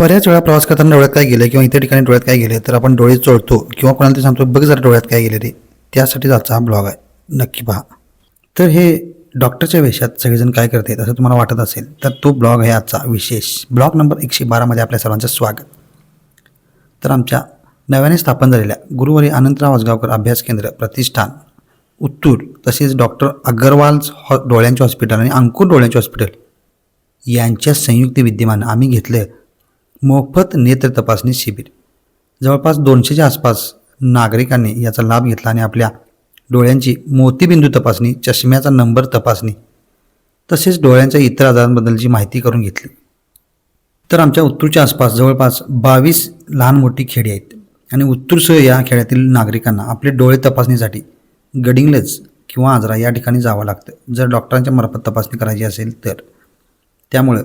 बऱ्याच वेळा प्रवास करताना डोळ्यात काय गेलं किंवा इतर ठिकाणी डोळ्यात काय गेले तर आपण डोळे चोळतो किंवा कोणाला ते सांगतो बघ जरा डोळ्यात काय गेले रे. त्यासाठीच आजचा हा ब्लॉग आहे. नक्की पहा. तर हे डॉक्टरच्या वेशात सगळेजण काय करतात असं तुम्हाला वाटत असेल तर तो ब्लॉग आहे आजचा विशेष. ब्लॉग नंबर एकशे बारामध्ये आपल्या सर्वांचं स्वागत. तर आमच्या नव्याने स्थापन झालेल्या गुरुवारी अनंतराव आजगावकर अभ्यास केंद्र प्रतिष्ठान उत्तूर तसेच डॉक्टर अग्रवाल्स हॉ डोळ्यांचे हॉस्पिटल आणि अंकुर डोळ्यांचे हॉस्पिटल यांच्या संयुक्त विद्यमान आम्ही घेतलं मोफत नेत्र तपासणी शिबिर. जवळपास दोनशेच्या आसपास नागरिकांनी याचा लाभ घेतला आणि आपल्या डोळ्यांची मोतीबिंदू तपासणी चष्म्याचा नंबर तपासणी तसेच डोळ्यांच्या इतर आजारांबद्दलची माहिती करून घेतली. तर आमच्या उत्तूरच्या आसपास जवळपास बावीस लहान मोठी खेडी आहेत आणि उत्तूरसह या खेड्यातील नागरिकांना आपले डोळे तपासणीसाठी गडिंग्लज किंवा आजरा या ठिकाणी जावं लागतं. जर डॉक्टरांच्या मार्फत तपासणी करायची असेल तर. त्यामुळं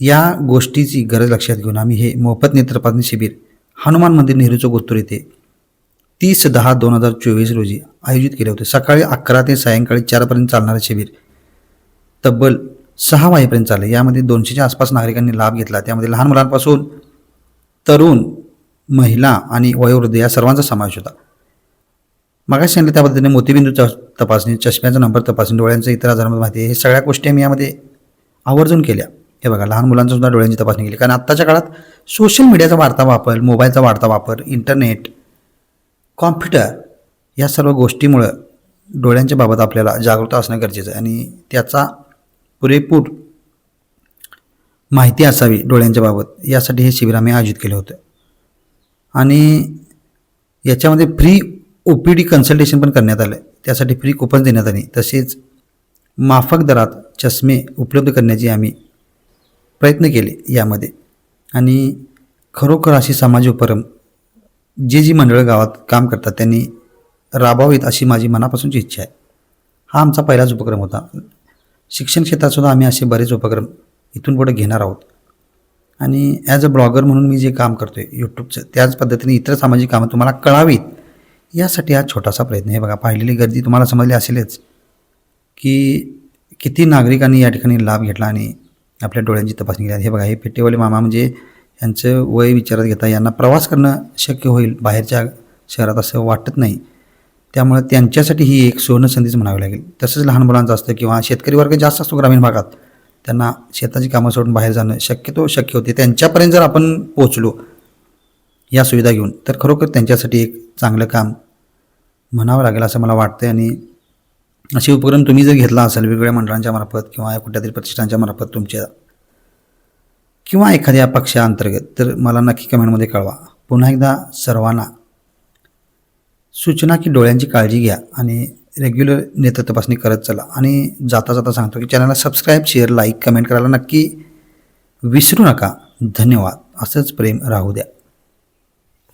या गोष्टीची गरज लक्षात घेऊन आम्ही हे मोफत नेत्रपातणी शिबिर हनुमान मंदिर नेहरू चौक उत्तूर येथे तीस दहा दोन हजार चोवीस रोजी आयोजित केले होते. सकाळी अकरा ते सायंकाळी चारपर्यंत चालणारे शिबिर तब्बल सहा वाजेपर्यंत चालले. यामध्ये दोनशेच्या आसपास नागरिकांनी लाभ घेतला. त्यामध्ये लहान मुलांपासून तरुण महिला आणि वयोवृद्ध या सर्वांचा समावेश होता. मागास सांगितलं त्या पद्धतीने मोतीबिंदू तपासणी चष्म्याचा नंबर तपासणी डोळ्यांचं इतर आजारांमध्ये माहिती हे सगळ्या गोष्टी आम्ही यामध्ये आवर्जून केल्या. हे बघा लहान मुलांचा सुद्धा डोळ्यांची तपासणी केली. कारण आत्ताच्या काळात सोशल मीडियाचा वाढता वापर मोबाईलचा वाढता वापर इंटरनेट कॉम्प्युटर या सर्व गोष्टीमुळं डोळ्यांच्या बाबत आपल्याला जागृत असणं गरजेचं आहे. आणि त्याचा पुरेपूर माहिती असावी डोळ्यांच्या बाबत यासाठी हे शिबिर आम्ही आयोजित केलं होतं. आणि याच्यामध्ये free O P D consultation पण करण्यात आलं त्यासाठी फ्री कुपन देण्यात आली. तसेच माफक दरात चष्मे उपलब्ध करण्याची आम्ही प्रयत्न केले यामध्ये. आणि खरोखर अशी समाज उपक्रम जे जी मंडळं गावात काम करतात त्यांनी राबवावीत अशी माझी मनापासूनची इच्छा आहे. हा आमचा पहिलाच उपक्रम होता. शिक्षण क्षेत्रात सुद्धा आम्ही असे बरेच उपक्रम इथून पुढे घेणार आहोत. आणि ॲज अ ब्लॉगर म्हणून मी जे काम करतो आहे यूट्यूबचं त्याच पद्धतीने इतर सामाजिक कामं तुम्हाला कळावीत यासाठी हा छोटासा प्रयत्न आहे. बघा पाहिलेली गर्दी तुम्हाला समजली असेलच की किती नागरिकांनी या ठिकाणी लाभ घेतला आणि आपल्या डोळ्यांची तपासणी केली. हे बघा हे पेटेवाले मामा म्हणजे यांचं वय विचारात घेता यांना प्रवास करणं शक्य होईल बाहेरच्या शहरात असं वाटत नाही. त्यामुळे त्यांच्यासाठी ही एक सुवर्ण संधीच म्हणावी लागेल. तसंच लहान मुलांचं असतं किंवा शेतकरी वर्ग जास्त असतो ग्रामीण भागात त्यांना शेताची कामं सोडून बाहेर जाणं शक्यतो शक्य होते. त्यांच्यापर्यंत जर आपण पोचलो या सुविधा घेऊन तर खरोखर त्यांच्यासाठी एक चांगलं काम म्हणावं लागेल असं मला वाटतं आणि असे उपक्रम तुम्ही जर घेतला असेल वेगवेगळ्या मंडळांच्या मार्फत किंवा कुठल्यातरी प्रतिष्ठानच्या मार्फत तुमच्या किंवा एखाद्या पक्षाअंतर्गत तर मला नक्की कमेंटमध्ये कळवा. पुन्हा एकदा सर्वांना सूचना की डोळ्यांची काळजी घ्या आणि रेग्युलर नेत्र तपासणी करत चला. आणि जाता जाता सांगतो की चॅनलला सबस्क्राईब शेअर लाईक कमेंट करायला नक्की विसरू नका. धन्यवाद. असंच प्रेम राहू द्या.